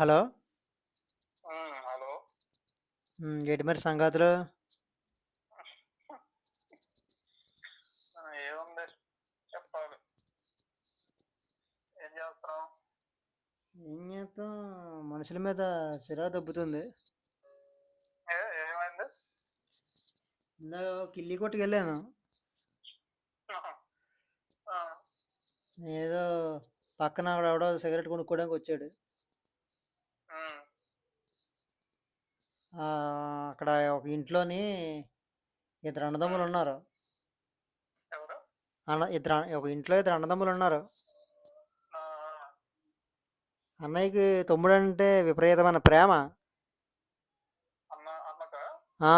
Hello. Hello. ఏంటి మరి సంగతులు? ఏముంది? చెప్పాలి. ఏం చేస్తాం? మనుషుల మీద చిరా దబ్బుతుంది. ఏ ఏమైంది? ఇందాక కిల్లి కొట్టుకు వెళ్ళాను. ఆ, ఏదో పక్కన ఆవిడ ఎవడో సిగరెట్ కొనుక్కోవడానికి వచ్చాడు ఉమ్, ఆ, అక్కడ ఒక ఇంట్లోని ఇద్దరు అన్నదమ్ములు ఉన్నారు. అన్న ఇద్దరు ఒక ఇంట్లో ఇద్దరు అన్నదమ్ములు ఉన్నారు. అన్నయ్యకి తమ్ముడు అంటే విపరీతమైన ప్రేమ.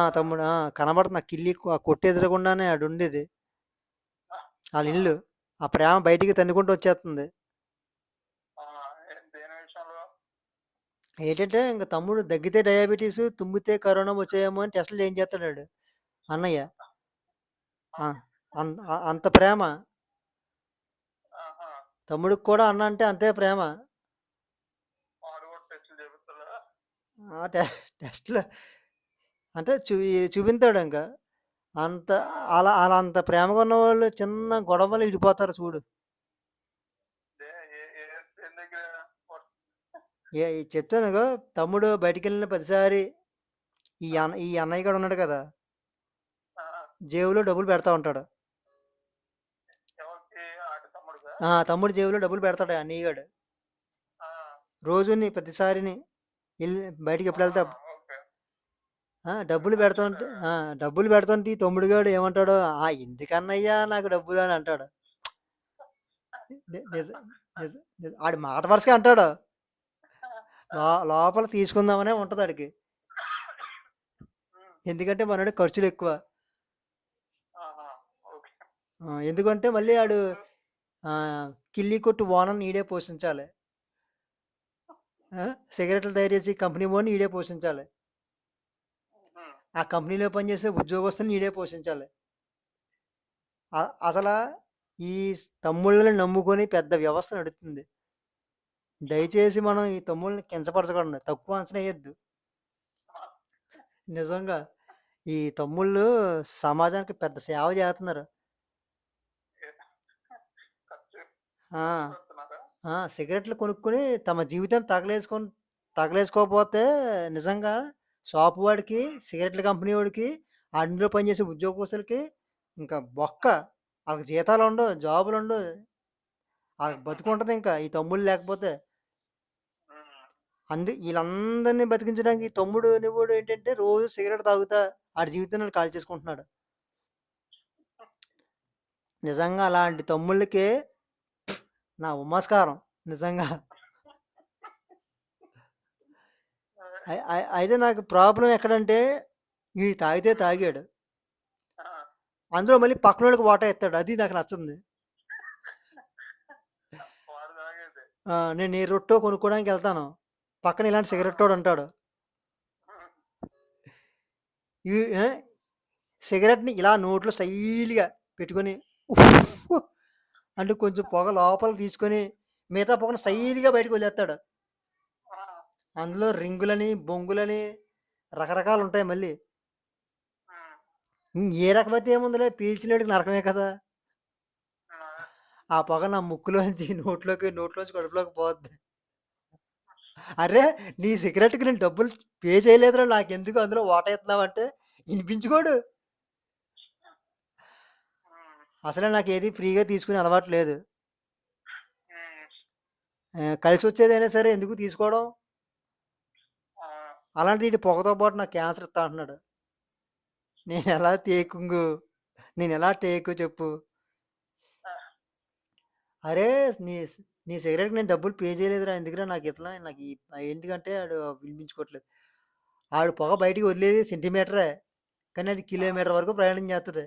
తమ్ముడు కనబడుతుంది. ఆ కిల్లి కొ- ఆ కొట్టు ఎదురకుండానే ఆడు ఉండేది వాళ్ళ ఇల్లు ఆ ప్రేమ బయటికి తన్నుకుంటూ వచ్చేస్తుంది ఆ, ఏ- దేని విషయంలో ఏంటంటే ఇంకా తమ్ముడు దగ్గితే డయాబెటీస్ తుమ్మితే కరోనా వచ్చేయేమో అని టెస్టులు చేయించేస్తాడు వాడు. అన్నయ్య. ఆ, అంత ప్రేమ. ఆహా, తమ్ముడికి కూడా అన్న అంటే అంతే ప్రేమ. వాడు కూడా టెస్టులు చేపిస్తాడా ఆ టె టెస్ట్లు అంటే చూ చూపించాడు ఇంకా. అంత అలా అలా అంత ప్రేమగా ఉన్న వాళ్ళు చిన్న గొడవలు ఇడిపోతారు చూడు దే- ఏ ఏ దేని దగ్గర ఏ తమ్ముడు బయటికి వెళ్ళిన ప్రతిసారి ఈ అన్న ఈ అన్నయ్య కూడా ఉన్నాడు కదా జేబులో డబ్బులు పెడతా ఉంటాడు. ఆ తమ్ముడు జేబులో డబ్బులు పెడతాడు ఆ అన్నయ్యగాడు ఆ, రోజుని ప్రతిసారిని వెళ్ళి బయటికి ఎప్పుడు వెళ్తే డబ్బులు పెడుతుంటే డబ్బులు పెడుతుంటే ఈ తమ్ముడు గాడు ఏమంటాడు ఆ ఎందుకన్నయ్యా నాకు డబ్బులు అని అంటాడు. ఆడి మాట వరుసగా అంటాడు. లోపల తీసుకుందామనే ఉంటుంది ఉమ్, ఎందుకంటే మనోడి ఖర్చులు ఎక్కువ ఎందుకంటే మళ్ళీ ఆడు ఆ, కిల్లి కొట్టు ఓనర్ని ఈడే పోషించాలి. సిగరెట్లు తయారు చేసి కంపెనీ ఓన్ ఈడే పోషించాలి. ఆ కంపెనీలో పనిచేసే ఉద్యోగస్తుల్ని ఈడే పోషించాలి. అసలు ఈ తమ్ముళ్ళని నమ్ముకొని పెద్ద వ్యవస్థ నడుస్తుంది దయచేసి మనం ఈ తమ్ముళ్ళని కించపరచకూడదు తక్కువ అంచనా వేయద్దు. నిజంగా ఈ తమ్ముళ్ళు సమాజానికి పెద్ద సేవ చేస్తున్నారు. సిగరెట్లు కొనుక్కొని తమ జీవితాన్ని తగలేసుకొని తగలేసుకోకపోతే నిజంగా షాప్ వాడికి సిగరెట్ల కంపెనీ వాడికి అందులో పనిచేసే ఉద్యోగస్తులకి ఇంకా బొక్క వాళ్ళకి జీతాలు ఉండవు జాబులు ఉండవు. వాళ్ళకి బతుకుంటుంది ఇంకా ఈ తమ్ముళ్ళు లేకపోతే. అందు వీళ్ళందరినీ బతికించడానికి తమ్ముడు నువ్వుడు ఏంటంటే రోజు సిగరెట్ తాగుతా ఆడి జీవితాన్ని కాల్ చేసుకుంటున్నాడు. నిజంగా అలాంటి తమ్ముళ్ళకే నా నమస్కారం నిజంగా. అయి- అయి- అయితే నాకు ప్రాబ్లం ఎక్కడంటే వీడు తాగితే తాగాడు. అందులో మళ్ళీ పక్కన వాళ్ళకి వాటా ఎత్తాడు అది నాకు నచ్చింది నేను ఈ రొట్టో కొనుక్కోవడానికి వెళ్తాను. పక్కన ఇలాంటి సిగరెట్ వాడు అంటాడు? సిగరెట్ని ఇలా నోట్లో స్టైల్గా పెట్టుకొని అంటే కొంచెం పొగ లోపల తీసుకొని మిగతా పొగను స్టైల్గా బయటకు వదిలేస్తాడు. అందులో రింగులని బొంగులని రకరకాలు ఉంటాయి మళ్ళీ. ఏ రకమైతే ఏముందిలే పీల్చినడికి నరకమే కదా. ఆ, ఆ పొగ నా ముక్కులోంచి నోట్లోకి నోట్లోంచి కడుపులోకి పోద్ది. అరే నీ సిగరెట్కి నేను డబ్బులు పే చేయలేదురా నాకెందుకు అందులో వాటా ఎత్తున్నావంటే వినిపించుకోడు. అసలే నాకు ఏది ఫ్రీగా తీసుకునే అలవాటు లేదు. ఉమ్, ఆ, కలిసి వచ్చేదైనా సరే ఎందుకు తీసుకోవడం? ఆ, అలాంటి ఇటు పొగతో పాటు నాకు క్యాన్సర్ ఇస్తా అంటున్నాడు. నేను ఎలా టేకు నేను ఎలా టేకు చెప్పు? అరే నీ నీ సిగరెట్కి నేను డబ్బులు పే చేయలేదురా ఎందుకురా నాకు ఇట్లా? నాకు ఈ ఎందుకంటే ఆడు వినిపించుకోవట్లేదు. ఆడు పొగ బయటికి వదిలేది సెంటీమీటరే కానీ అది కిలోమీటర్ వరకు ప్రయాణం చేస్తుంది.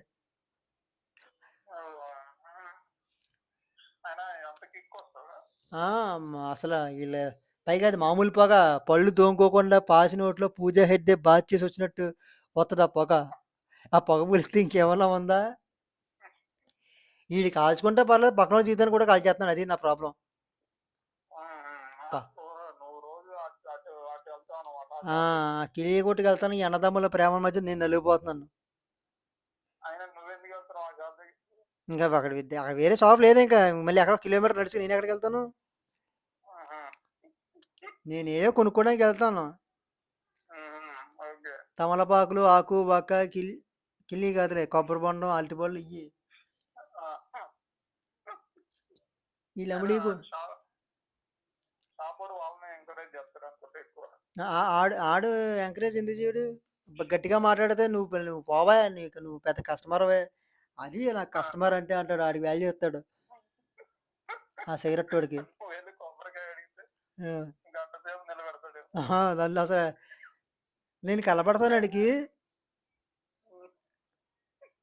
అయినా ఆ, మ- అసలు వీళ్ళ పైగా అది మామూలు పొగ పళ్ళు తోముకోకుండా పాసి నోట్లో పూజ హెడ్డే బాత్ చేసి వచ్చినట్టు వస్తుంది ఆ పొగ. ఆ పొగ పిలిస్తే ఇంకేమన్నా ఉందా? వీడు కాల్చుకుంటే పర్లేదు పక్కన జీవితాన్ని కూడా కాల్చేస్తున్నాడు అది నా ప్రాబ్లం ఉమ్, ఉమ్. పా. ఓ, నువ్వు రోజు ఆ అటు అటు వెళ్తాం అనమాట ఆ, కిలియ కొట్టుకు వెళ్తాను ఈ అన్నదమ్ముల ప్రేమ మధ్య నేను నలిగిపోతున్నాను. ఆయన నువ్వెందుకు వెళ్తున్నావు ఆ జాబ్ దగ్గరికి ఇంకా అక్కడ విద్య- అక్కడ వేరే షాప్ లేదు ఇంకా. మళ్ళీ ఎక్కడ కిలోమీటర్ నడిచి నేను ఎక్కడికి వెళ్తాను? ఆహా. నేను ఏదో కొనుక్కోడానికి వెళ్తాను. ఉహుం. ఓకే. తమలపాకులు ఆకు బక్క కిల్ కిల్లి కాదులే కొబ్బరి బొండం అరటి పళ్ళు ఇవి ఆ. ఈ లమిడి కు- షా- షాపోడు వాళ్ళని ఎంకరేజ్ చేస్తారు అనుకుంటే ఎక్కువ ఆ- ఆడు ఆడు ఎంకరేజ్ ఎందుకు చేయడు? బ- గట్టిగా మాట్లాడితే నువ్వు పె- నువ్వు పోవా నీకు నువ్వు పెద్ద కస్టమర్వే అది నాకు కస్టమర్ అంటే అంటాడు ఆడికి వాల్యూ ఇస్తాడు. ఆ సిగరెట్ వాడికి. నువ్వు వెళ్ళి కొబ్బరికాయ అడిగితే ఆ, గంట సేపు నిలబెడతాడు ఆహా, దానిలో అసలు నేను కలపడతాను ఆడికి.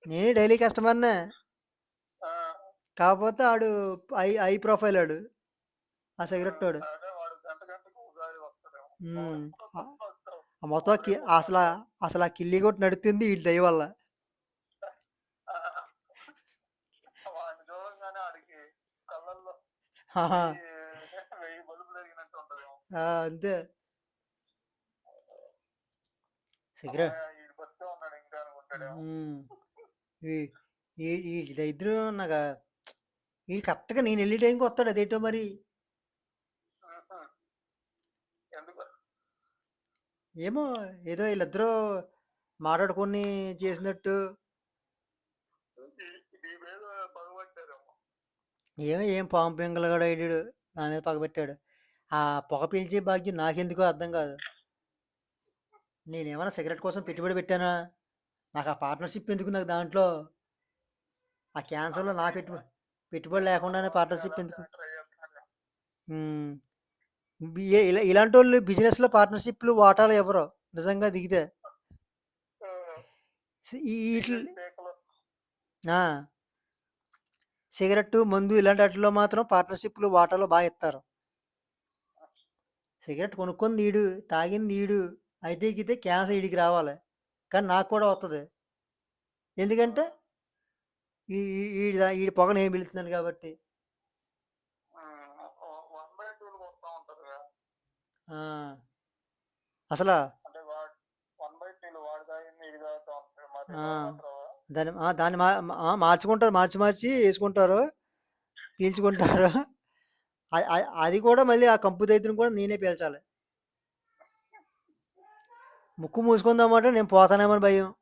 నేనే డైలీ కస్టమర్నే ఆ, కాకపోతే ఆడు ఐ ఐ ప్రొఫైల్ ఆడు. ఆ సిగరెట్ వాడు అదే వాడు గంట గంటకు ఒకసారి వస్తాడేమో ఉమ్. ఆ- వస్తాడు. ఆ మొత్తం కి- అసలు ఆ- అసలు ఆ కిల్లి కొట్టి నడుతుంది వీటి దయ వల్ల. ఆ, వాడిని చూడంగానే ఆడికి కళ్ళల్లో ఆహా, వెయ్యి- వెయ్యి బలుపులు ఎరిగినట్టు ఉంటదేమో ఆ, అంతే. సిగరెట్ అమ్మయ్య, ఈడు బతికే ఉన్నాడు ఇంకా అనుకుంటాడేమో. ఉమ్. ఈ- ఈ ఈ దరిద్రం నాకు ఈ కరెక్ట్గా నేను వెళ్ళే టైంకి వస్తాడు అదేంటో మరి ఉహు. ఎందుకు ఏమో ఏదో వీళ్ళిద్దరూ మాట్లాడుకొని చేసినట్టు. ఏమో ఏం పాము పింగలు కూడా అయ్యాడు నా మీద పగబెట్టాడు ఆ పొగ పీల్చే భాగ్యం నాకెందుకో అర్థం కాదు. నేనేమైనా సిగరెట్ కోసం పెట్టుబడి పెట్టానా? నాకు ఆ పార్ట్నర్షిప్ ఎందుకు నాకు దాంట్లో? ఆ క్యాన్సర్లో నా పెట్టుబడి పెట్టుబడి లేకుండానే పార్ట్నర్షిప్ ఎందుకు? ఇలా ఇలాంటి వాళ్ళు బిజినెస్లో పార్ట్నర్షిప్లు వాటాలు ఎవరో నిజంగా దిగితే. సిగరెట్ మందు ఇలాంటి వాటిలో మాత్రం పార్ట్నర్షిప్లు వాటాలు బాగా ఇస్తారు సిగరెట్ కొనుక్కొని ఈడు తాగింది ఈడు అయితే ఎక్కితే క్యాన్సర్ ఈడికి రావాలి. కానీ నాకు కూడా వస్తుంది ఎందుకంటే ఈ ఈ- పొగను ఏం పిలుస్తున్నాను కాబట్టి వన్ బై టూ వస్తా ఉంటది కదా. ఆ, అసలు అంటే వాడు వన్ బై మరి ఆ. దాన్ని ఆ, దాన్ని మా మా- మార్చుకుంటారు. మార్చి మార్చి వేసుకుంటారు. పీల్చుకుంటారు. అ- అ- అది కూడా మళ్ళీ ఆ కంపు దైత్యం కూడా నేనే పీల్చాలి. ముక్కు మూసుకుందామంటే నేను పోతానేమని భయం.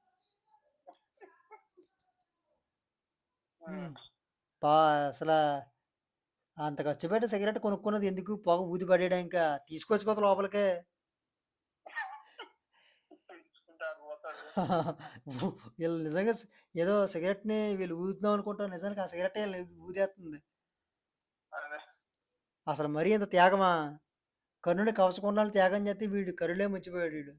ఉమ్. పా అసలు అంత ఖర్చు పెట్టి సిగరెట్ కొనుక్కున్నది ఎందుకు? పొగ ఊది పడేయడం ఇంకా తీసుకొచ్చుకోత లోపలికే. తీసుకుంటాడు పోతాడు వీళ్ళు నిజంగా ఏదో సిగరెట్ని వీళ్ళు ఊదుదాం అనుకుంటారు. నిజానికి ఆ సిగరెట్ ఊదేస్తుంది అసలు మరీ ఇంత త్యాగమా? కర్ణుడి కవచకుండాలు త్యాగం చేస్తే వీడు కరులే ముచ్చిపోయాడు వీడు.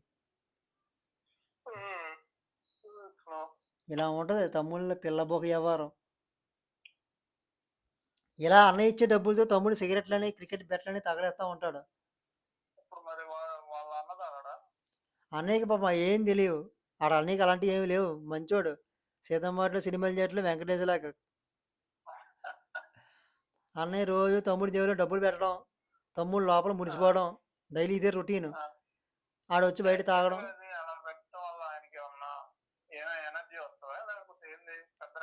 ఇలా ఉంటుంది తమ్ముళ్ళ పిల్లబోక వ్యవహారం. ఇలా అన్నయ్య ఇచ్చే డబ్బులతో తమ్ముడు సిగరెట్లని క్రికెట్ బెట్లని తగలేస్తూ ఉంటాడు. ఇప్పుడు మరి వా- వాళ్ళ అన్నదాడా అన్నయ్యకి పాప ఏం తెలియవు ఆడ అన్నయ్యకి అలాంటివి ఏమి లేవు. మంచోడు. సీతమ్మట్లో సినిమాలు చేయట్లు వెంకటేశ్వరలాగా అన్నయ్య రోజు తమ్ముడి జేబులో డబ్బులు పెట్టడం తమ్ముడు లోపల మురిసిపోవడం డైలీ ఇదే రొటీన్. ఆడొచ్చి బయట తాగడం. అది అలా పెట్టడం వల్ల ఆయనకి ఏమన్నా ఏమైనా ఎనర్జీ వస్తుందా? లేకపోతే ఏంది? పెద్ద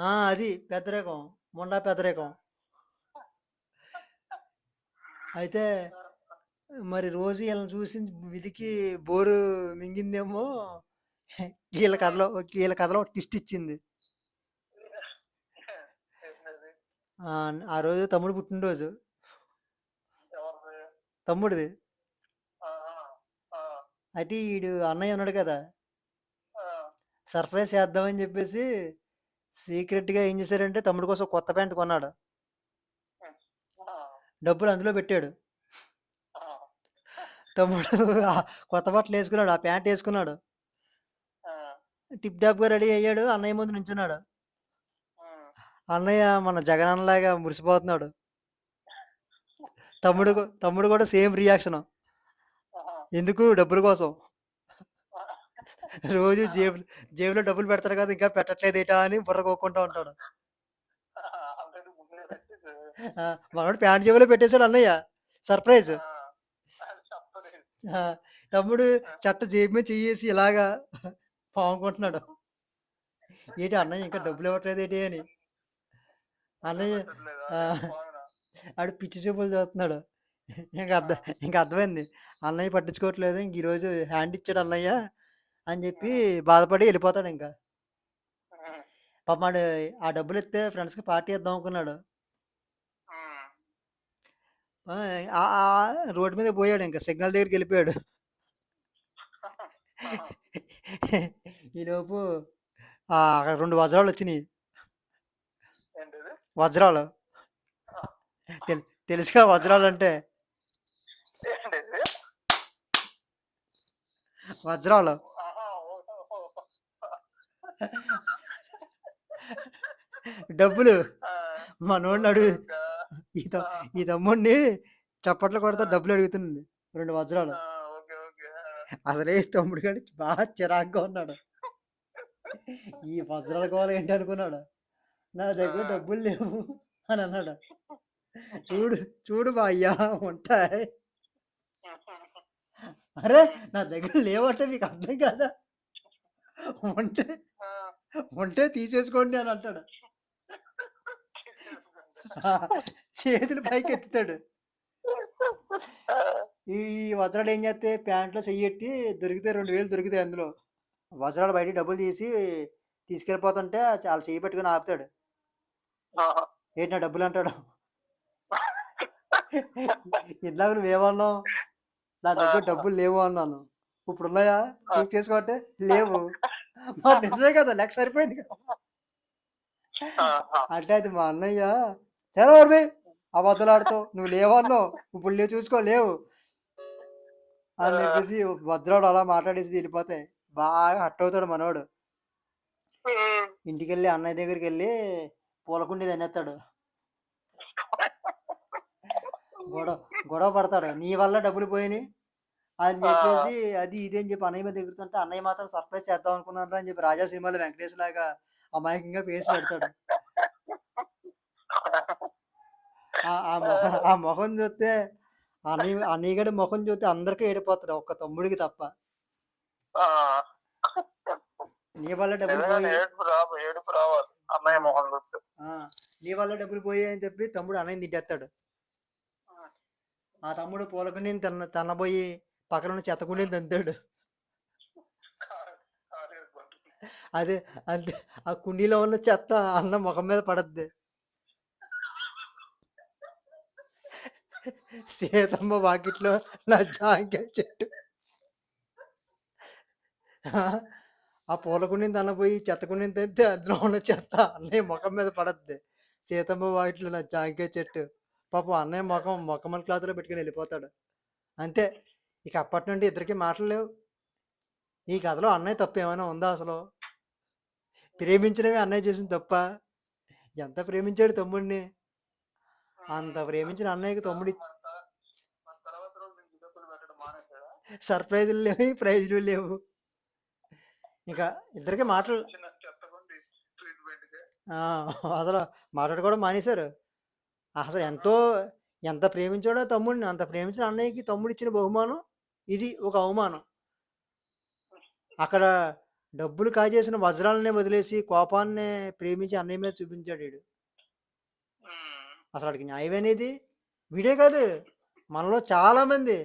ఆ, అది పెద్దరికం ముండా పెద్దరికం అయితే మరి రోజు వీళ్ళని చూసి విధికి బోరు మింగిందేమో వీళ్ళ కథలో వీళ్ళ కథలో ట్విస్ట్ ఇచ్చింది. ఆ, రోజు తమ్ముడు పుట్టినరోజు. తమ్ముడిది. అయితే వీడు అన్నయ్య ఉన్నాడు కదా. సర్ప్రైజ్ చేద్దామని చెప్పేసి సీక్రెట్గా ఏం చేశారంటే తమ్ముడు కోసం కొత్త ప్యాంట్ కొన్నాడు. ఆ, డబ్బులు అందులో పెట్టాడు. ఆ, తమ్ముడు కొత్త బట్టలు వేసుకున్నాడు ఆ ప్యాంట్ వేసుకున్నాడు. ఆ, టిప్ టాప్గా రెడీ అయ్యాడు అన్నయ్య ముందు నించున్నాడు. అన్నయ్య మన జగనన్నలాగా మురిసిపోతున్నాడు. తమ్ముడు తమ్ముడు కూడా సేమ్ రియాక్షన్. ఆహా, ఎందుకు? డబ్బుల కోసం. రోజు జేబు జేబులో డబ్బులు పెడతారు కదా! ఇంకా పెట్టట్లేదు ఏటా అని బుర్ర కోక్కుంటూ ఉంటాడు ఆ, మనోడు ప్యాంట్ జేబులో పెట్టేశాడు అన్నయ్య. సర్ప్రైజ్. ఆ, తమ్ముడు చట్ట జేబు మీద చెయ్యేసి ఇలాగా పాముకుంటున్నాడు. ఏంటి అన్నయ్య ఇంకా డబ్బులు ఇవ్వట్లేదు ఏంటి అని. అన్నయ్య ఆ, ఆడు పిచ్చి చూపులు చూస్తున్నాడు. ఇంకా అర్థం ఇంకా అర్థమైంది. అన్నయ్య పట్టించుకోవట్లేదు. ఇంక ఈరోజు హ్యాండ్ ఇచ్చాడు అన్నయ్య. అని చెప్పి బాధపడి వెళ్ళిపోతాడు ఇంకా. పాప వాడు ఆ డబ్బులు ఇస్తే ఫ్రెండ్స్కి పార్టీ ఇద్దాం అనుకున్నాడు. రోడ్డు మీద పోయాడు ఇంకా సిగ్నల్ దగ్గరికి వెళ్ళిపోయాడు. ఈలోపు అక్కడ రెండు వజ్రాలు వచ్చినాయి. వజ్రాలు. తెల్- తెలుసుగా వజ్రాలు అంటే వజ్రాలు. డబ్బులు. మనోడిని అడుగు. ఈ ఈ తమ్ముడిని చప్పట్లు కొడతా డబ్బులు అడుగుతుంది రెండు వజ్రాలు. అసలే ఈ తమ్ముడు కానీ బాగా చిరాగ్గా ఉన్నాడు. ఈ వజ్రాల కోవాలి ఏంటి అనుకున్నాడు. నా దగ్గర డబ్బులు లేవు అని అన్నాడు. చూడు చూడు మా అయ్యా ఉంటాయి. అరే నా దగ్గర లేవంటే మీకు అర్థం కాదా? ఉంటే ఉంటే తీసేసుకోండి అని అంటాడు. చేతులు పైకి ఎత్తుతాడు ఈ వజ్రాలు ఏం చేస్తే ప్యాంట్లో చెయ్యెట్టి దొరికితే రెండు వేలు దొరుకుతాయి అందులో. వజ్రాలు బయట డబ్బులు తీసి తీసుకెళ్ళిపోతుంటే చాలా చెయ్యి పెట్టుకుని ఆపుతాడు. ఏంటి నా డబ్బులు అంటాడు? ఇందాక నువ్వేమన్నావు నా దగ్గర డబ్బులు లేవు అన్నాను. ఇప్పుడు ఉన్నాయా? చేసుకోవట్టే లేవు. నిజమే కదా లెక్క సరిపోయింది. అట్లా అయితే మా అన్నయ్య ఊర్మి అబద్ధాలు ఆడుతావు నువ్వు లేవన్నావు ఇప్పుడు లేవు చూసుకో లేవు. అని చెప్పేసి వజ్రాడు అలా మాట్లాడేసి వెళ్ళిపోతాయి బాగా హట్ అవుతాడు మనోడు. ఉమ్. ఇంటికి వెళ్ళి అన్నయ్య దగ్గరికి వెళ్ళి పూలకుండి తినేస్తాడు. గొడవ గొడవ పడతాడు. నీ వల్ల డబ్బులు పోయినాయి అని చెప్పేసి అది ఇది అని చెప్పి అన్నయ్య మీద ఎగురుతుంటే అన్నయ్య మాత్రం సర్ప్రైజ్ చేద్దాం అనుకున్నాను అని చెప్పి రాజా సినిమాలో వెంకటేష్ లాగా అమాయకంగా ఫేస్ పెడతాడు. ఆ- మొహం చూస్తే అన్నయ్య అన్నయ్యగడి మొహం చూస్తే అందరికీ ఏడిపోతాడు ఒక్క తమ్ముడికి తప్ప. నీ వల్ల డబ్బులు పోయి నీ వల్ల డబ్బులు పోయాయి అని చెప్పి తమ్ముడు అన్నయ్య తిట్టేస్తాడు. ఆ. తమ్ముడు పూలకుండి తన తనబోయి పక్కన ఉన్న చెత్తకుండి తంతాడు అదే అంతే. ఆ కుండీలో ఉన్న చెత్త అన్న ముఖం మీద పడద్ది. సీతమ్మ వాకిట్లో నా జాంకాయ చెట్టు. ఆ, పూల కుండీని తనపోయి చెత్త కుండీని తెస్తే అందులో ఉన్న చెత్త అన్నయ్య ముఖం మీద పడద్ది. సీతమ్మ వాకిట్లో నా జాంకాయ చెట్టు. పాపం అన్నయ్య ముఖం మొక్కమల్ క్లాత్లో పెట్టుకుని వెళ్ళిపోతాడు. అంతే. ఇక అప్పటి నుండి ఇద్దరికి మాటలు లేవు. ఈ కథలో అన్నయ్య తప్పు ఏమైనా ఉందా అసలు? ప్రేమించడమే అన్నయ్య చేసిన తప్ప ఎంత ప్రేమించాడు తమ్ముడిని? అంత ప్రేమించిన అన్నయ్యకి తమ్ముడి సర్ప్రైజులు లేవు ప్రైజులు లేవు. ఇంకా ఇద్దరికి మాటలు అసలు మాట్లాడుకోవడం మానేశారు. అసలు ఎంతో ఎంత ప్రేమించాడో తమ్ముడిని అంత ప్రేమించిన అన్నయ్యకి తమ్ముడు ఇచ్చిన బహుమానం ఇది ఒక అవమానం. అక్కడ డబ్బులు కాజేసిన వజ్రాలనే వదిలేసి కోపాన్నే ప్రేమించి అన్నయ్య మీద చూపించాడు వీడు. అసలు వాడికి న్యాయం అనేది వీడే కాదు. మనలో చాలా మంది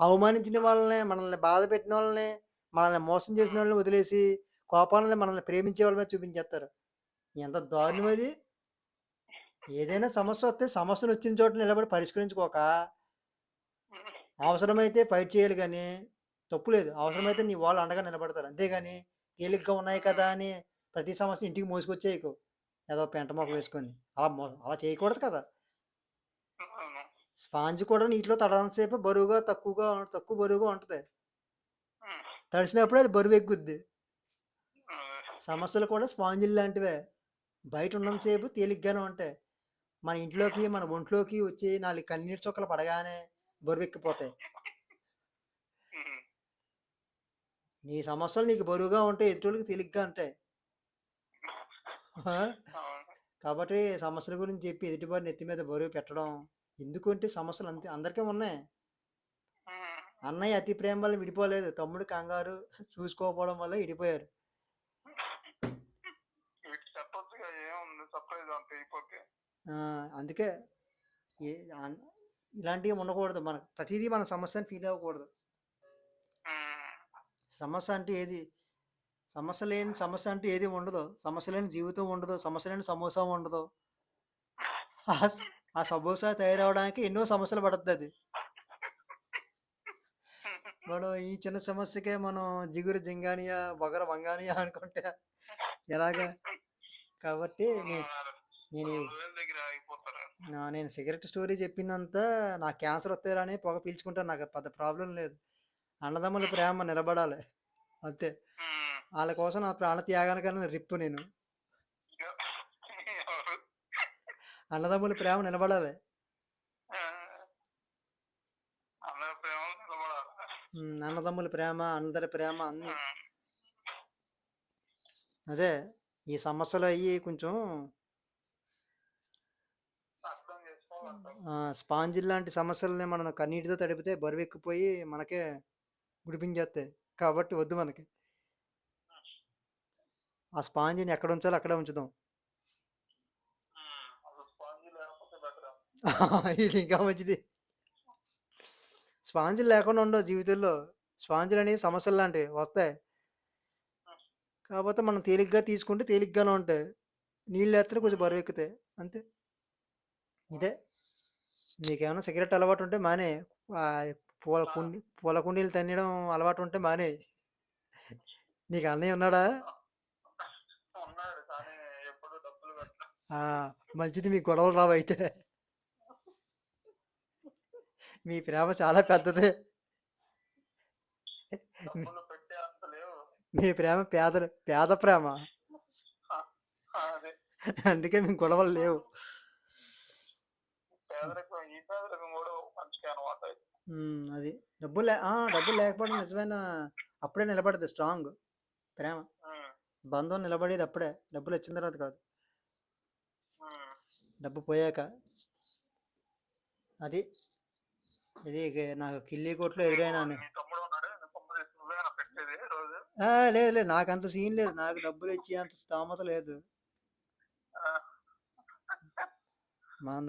అవమానించిన వాళ్ళని మనల్ని బాధ పెట్టిన వాళ్ళని మనల్ని మోసం చేసిన వాళ్ళని వదిలేసి కోపాలని మనల్ని ప్రేమించే వాళ్ళ మీద చూపించేస్తారు ఎంత దారుణం అది. ఏదైనా సమస్య వస్తే సమస్యను వచ్చిన చోట నిలబడి పరిష్కరించుకోక అవసరమైతే ఫైట్ చేయాలి కానీ తప్పు లేదు. అవసరమైతే నీ వాళ్ళు అండగా నిలబడతారు. అంతేగాని తేలిగ్గా ఉన్నాయి కదా అని ప్రతి సమస్య ఇంటికి మోసుకొచ్చేయకు. ఏదో పెంట మొక్క వేసుకొని. అలా అలా చేయకూడదు కదా. స్పాంజ్ కూడా నీటిలో తడనంతసేపు బరువుగా తక్కువగా తక్కువ బరువుగా ఉంటుంది. తడిసినప్పుడు అది బరువు ఎక్కుద్ది. సమస్యలు కూడా స్పాంజిల్ లాంటివే. బయట ఉన్నంతసేపు తేలిగ్గానే ఉంటాయి. మన ఇంట్లోకి మన ఒంట్లోకి వచ్చి నాలుగు కన్నీటి చుక్కలు పడగానే బరువు ఎక్కిపోతాయి ఉమ్. నీ సమస్యలు నీకు బరువుగా ఉంటాయి ఎదుటికి తేలిగ్గా ఉంటాయి. కాబట్టి సమస్యల గురించి చెప్పి ఎదుటివారి నెత్తి మీద బరువు పెట్టడం ఎందుకంటే సమస్యలు అంతే అందరికీ ఉన్నాయి. అన్నయ్య అతి ప్రేమ వల్ల విడిపోలేదు తమ్ముడు కంగారు చూసుకోకపోవడం వల్ల విడిపోయారు అందుకే ఇలాంటివి ఉండకూడదు. మన ప్రతిదీ మన సమస్యని ఫీల్ అవ్వకూడదు. సమస్య అంటే ఏది? సమస్య లేని సమస్య అంటే ఏది ఉండదు. సమస్య లేని జీవితం ఉండదు. సమస్య లేని సమోసా ఉండదు. ఆ సమోసా తయారవడానికి ఎన్నో సమస్యలు పడుతుంది అది. మనం ఈ చిన్న సమస్యకే మనం జిగురు జింగానియా బొగర వంగానియా అనుకుంటే ఎలాగా? కాబట్టి నేను నేను సిగరెట్ స్టోరీ చెప్పిందంతా నా క్యాన్సర్ వస్తారని పొగ పీల్చుకుంటాను నాకు పెద్ద ప్రాబ్లం లేదు. అన్నదమ్ముల ప్రేమ నిలబడాలి. అంతే. వాళ్ళ కోసం నా ప్రాణ త్యాగానికన్నా రిప్పు నేను? అన్నదమ్ముల ప్రేమ నిలబడాలి. అన్నదమ్ముల ప్రేమ అందరి ప్రేమ అన్ని. అదే ఈ సమస్యలు అయ్యి కొంచెం అర్థం చేసుకోవాలంటారు ఆ, స్పాంజిల్ లాంటి సమస్యలని మనం కన్నీటితో తడిపితే బరువు ఎక్కిపోయి మనకే గుడిపించేస్తాయి. కాబట్టి వద్దు మనకి. ఆ స్పాంజిని ఎక్కడ ఉంచాలో అక్కడే ఉంచుదాం. ఇది ఇంకా మంచిది. స్పాంజిలు లేకుండా ఉండవు జీవితంలో. స్పాంజిలు అనేవి సమస్యలు లాంటివి వస్తాయి. కాకపోతే మనం తేలిగ్గా తీసుకుంటే తేలిగ్గానే ఉంటాయి. నీళ్ళు వేస్తే కొంచెం బరువు ఎక్కుతాయి. అంతే. ఇదే. నీకేమైనా సిగరెట్ అలవాటు ఉంటే మానే. ఆ పూల కుండి పూల కుండీలు తన్నడం అలవాటు ఉంటే మానే. నీకు అన్నయ్య ఉన్నాడా? ఆ, మంచిది మీ గొడవలు రావు అయితే. మీ ప్రేమ చాలా పెద్దదే. డబ్బులు పెట్టే అంత లేవు. మీ ప్రేమ పేద పేద ప్రేమ. ఆ, అదే. అందుకే మీ గొడవలు లేవు. పేదరికం మంచిగా అది. డబ్బులు లే ఆ, డబ్బులు లేకపోవడం నిజమైన అప్పుడే నిలబడదు స్ట్రాంగ్ ప్రేమ. బంధం నిలబడేది అప్పుడే డబ్బులు వచ్చిన తర్వాత కాదు. డబ్బు పోయాక. అది ఇది నాకు కిల్లి కొట్లో ఎదురైనా మీ లేదు లేదు నాకు అంత సీన్ లేదు. నాకు డబ్బులు ఇచ్చి అంత స్తోమత లేదు.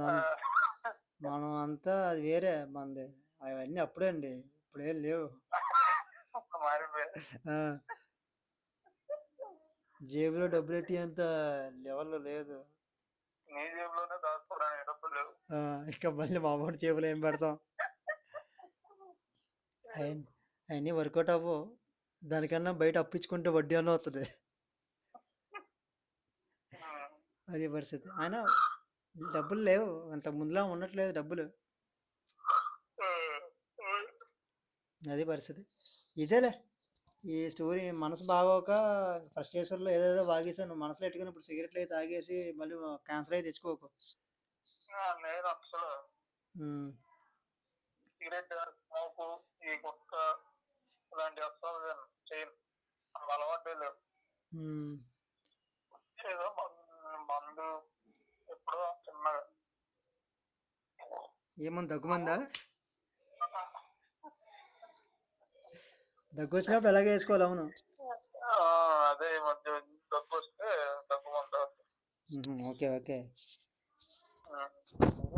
ఆ, మన అంతా అది వేరే మనది. అవన్నీ అప్పుడే అండి. ఇప్పుడేం లేవు. ఆ, జేబులో డబ్బులు ఎట్టి అంత లెవెల్లో లేదు. నీ జేబులోనే దాచుకోవడానికి డబ్బులు లేవు. ఆ, ఇంకా మళ్ళీ మామూలు జేబులో ఏం పెడతాం? అవన్నీ అవన్నీ వర్కౌట్ అవ్వవు దానికన్నా బయట అప్పించుకుంటే వడ్డీ అన్న వస్తుంది ఉమ్. అది పరిస్థితి. అయినా డబ్బులు లేవు. అంత ముందులా ఉండట్లేదు డబ్బులు. అది పరిస్థితి. ఇదేలే. ఈ స్టోరీ మనసు బాగోక ఫ్రస్ట్రేషన్లో ఏదేదో వాగేసాను మనసులో పెట్టుకుని ఇప్పుడు సిగరెట్లు అయితే తాగేసి మళ్ళీ క్యాన్సర్ అయితే తెచ్చుకోకు. సిగరెట్ స్మోకు ఈ ఇలాంటి చేయను. అలవాటే. ఏదో మందు మందు ఎప్పుడో చిన్నగా ఏముంది దగ్గుమందా? దగ్గు వచ్చినప్పుడు అలాగే వేసుకోవాలి అవును. ఆ, అదే మధ్య దగ్గు వస్తే దగ్గు మందు ఉహు, ఓకే. ఓకే.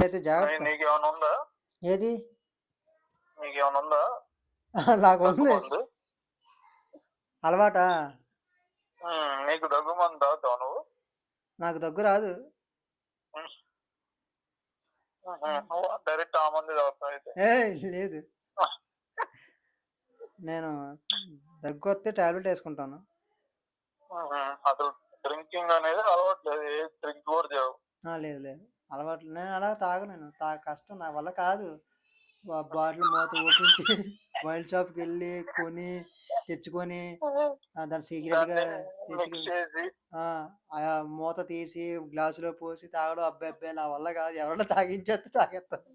అయితే జాగ్రత్త. నీకేమైనా ఉందా? ఏది? నీకేమైనా ఉందా? నాకు ఉంది అలవాటా? నీకు దగ్గు మందు తాగుతావు నువ్వు? నాకు దగ్గు రాదు. డైరెక్ట్ లేదు. నేను దగ్గు వస్తే టాబ్లెట్ వేసుకుంటాను. అసలు డ్రింకింగ్ అనేది అలవాటు లేదు. ఏ డ్రింక్ కూడా చేయవు. ఆ, లేదు లేదు. అలవాటు నేను అలా తాగలేను తా కష్టం నా వల్ల కాదు. బాటిల్ మూత ఓపించి వైన్ షాప్కి వెళ్ళి కొని తెచ్చుకొని సీక్రెట్గా దాన్ని మిక్స్ తెచ్చుకొని మూత తీసి గ్లాసులో పోసి తాగడం అబ్బాయి అబ్బాయి నా వల్ల కాదు ఎవరన్నా తాగించేస్తే తాగేస్తాను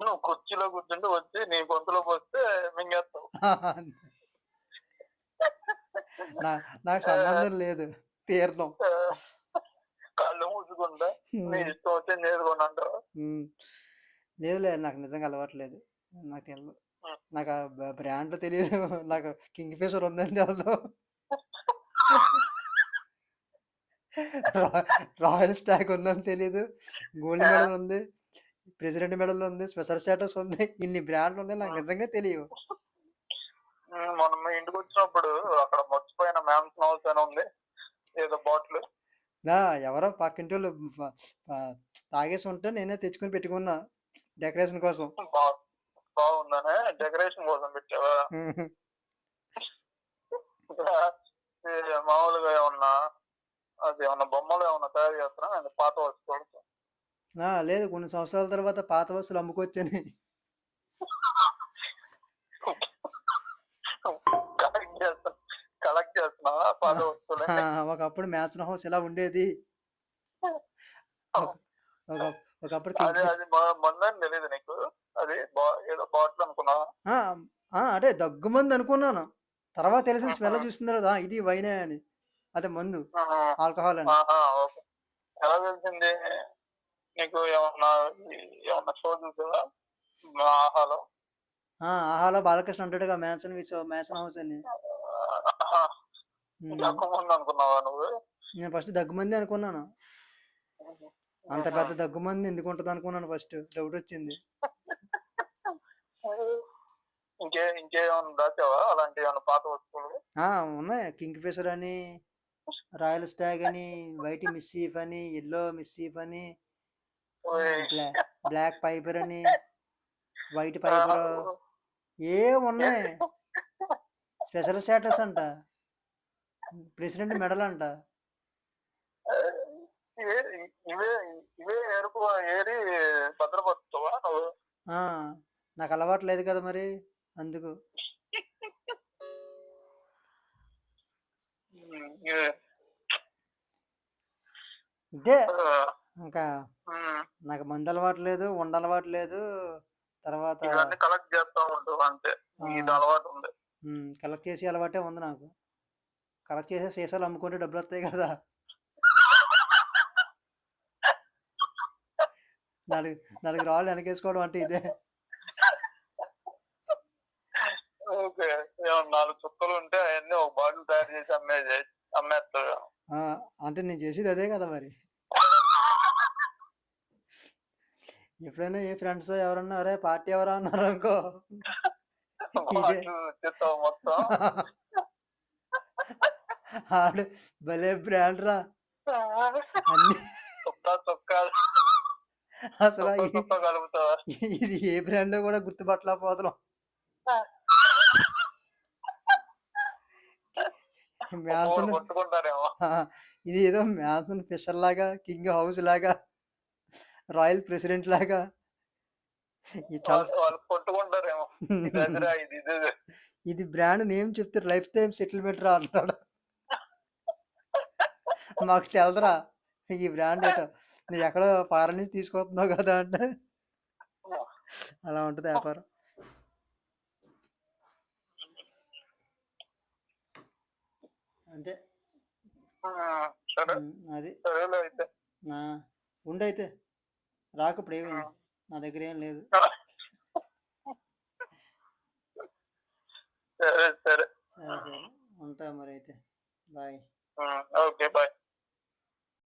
నువ్వు కుర్చీలో కూర్చుంటే వచ్చి నీ గొంతులో పోస్తే మింగేస్తావు. నాకు సంబంధం లేదు తీర్థం. కళ్ళు మూసుకుంటా నీ ఇష్టం వచ్చి నేర్చుకుని అంటావు ఉమ్. లేదులే నాకు నిజంగా అలవాట్లేదు నాకు తెలియదు. నాకు ఆ బ్రాండ్లు తెలియదు నాకు కింగ్ ఫిషర్ ఉందని తెలుసు రాయల్ స్టాక్ ఉందని తెలియదు గోల్డ్ మెడల్ ఉంది. ప్రెసిడెంట్ మెడల్ ఉంది. స్పెషల్ స్టేటస్ ఉంది. ఇన్ని బ్రాండ్లు ఉన్నాయి నాకు నిజంగా తెలియవు ఉమ్, మొన్న మీ ఇంటికి వచ్చినప్పుడు అక్కడ మర్చిపోయిన మ్యామ్స్ హౌస్ అని ఉంది. ఏదో బాటిల్. నా ఎవరో పక్కింటి వాళ్ళు తాగేసి ఉంటే నేనే తెచ్చుకొని పెట్టుకున్నా. డెకరేషన్ కోసం. బాగుందనే డెకరేషన్ కోసం పెట్టావా? మామూలుగా ఏమన్నా అది ఏమన్నా బొమ్మలు ఏమన్నా తయారు చేస్తున్నా నేను పాత వస్తువులతో ఆ, లేదు కొన్ని సంవత్సరాల తర్వాత పాత వస్తువులు అమ్ముకొచ్చని. కలెక్ట్ చేస్తున్నా కలెక్ట్ చేస్తున్నా పాత వస్తువులు. ఒకప్పుడు మ్యాన్సన్ హౌస్ ఇలా ఉండేది. ఒక- ఒక ఒకప్పుడు కింగ్ అదే అది మొ- మొన్నని తెలియదు అది ఏదో బాటిల్ అనుకున్నా దగ్గుమంది అనుకున్నాను. తర్వాత తెలిసిన స్మెల్ చూసిన తర్వాత "ఆ, ఇది వైనే అని. అదే మందు. ఆల్కహాల్ అని. ఎలా తెలిసింది? నీకు ఏమన్నా ఏమన్నా షో చూసావా? ఆహాలో? ఆ, ఆహాలో బాలకృష్ణ అంటాడుగా మ్యాన్సన్ విచ్ మ్యాన్సన్ హౌస్ అని. అనుకున్నావా నువ్వు? నేను ఫస్ట్ దగ్గుమంది అనుకున్నాను. అంత పెద్ద దగ్గుమంది ఎందుకు ఉంటుంది అనుకున్నాను ఫస్ట్. డౌట్ వచ్చింది. ఇంకే ఇంకేమన్నా దాచావా? అలాంటి ఏమన్నా పాత వస్తువులు? ఆ, ఉన్నాయి. కింగ్ ఫిషర్ అని రాయల్ స్టాగ్ అని వైట్ మిస్సీఫ్ అని ఎల్లో మిస్సీఫ్ అని బ్లాక్ పైపర్ అని వైట్ పైపర్ ఏ ఉన్నాయి? స్పెషల్ స్టేటస్ అంట. ప్రెసిడెంట్ మెడల్ అంట. ఇవే ఇవే ఏరుకు ఏరి భద్రపరుస్తావా నాకు అలవాటు లేదు కదా మరి అందుకు. ఇదే. ఇంకా నాకు మందు అలవాటు లేదు ఉండ అలవాటు లేదు తర్వాత కలెక్ట్ చేస్తా ఉంటావు అంతే. అలవాటు ఉంది. కలెక్ట్ చేసి అలవాటే ఉంది నాకు. కలెక్ట్ చేసే సీసాలు అమ్ముకుంటే డబ్బులు వస్తాయి కదా. నాలుగు నాలుగు రాళ్ళు వెనకేసుకోవడం అంటే ఇదే ఓకే ఏమన్నా నాలుగు చుక్కలు ఉంటే అవన్నీ ఒక బాటిల్ తయారు చేసి అమ్మేది అమ్మేస్తావు ఆ, అంటే నేను చేసేది అదే కదా మరి. ఎప్పుడైనా ఏ ఫ్రెండ్స్ ఎవరన్నా అరే పార్టీ ఎవరా అన్నారు అనుకో. ఆడు భలే బ్రాండ్ రా. అన్ని అసలు ఇది ఏ బ్రాండ్ కూడా గుర్తుపట్టలేకపోతున్నాం మూడు మ్యాన్సన్ ఇది ఏదో మ్యాన్సన్ ఫిషర్ లాగా కింగ్ హౌస్ లాగా రాయల్ ప్రెసిడెంట్ లాగా. ఇది బ్రాండ్ నేమ్ చెప్తే లైఫ్ టైం సెటిల్మెంట్ రా అంటాడు మాకు తెలదరా ఈ బ్రాండ్ ఏటో. నువ్వు ఎక్కడో ఫారెన్ నుంచి తీసుకొస్తున్నావు కదా అంటే. అలా ఉంటుంది వ్యాపారం. అంతే. అది. ఉండైతే. రాకు ఇప్పుడు ఏమీ నా దగ్గర ఏం లేదు. సరే సరే. ఉంటా మరి అయితే బాయ్ ఓకే బాయ్.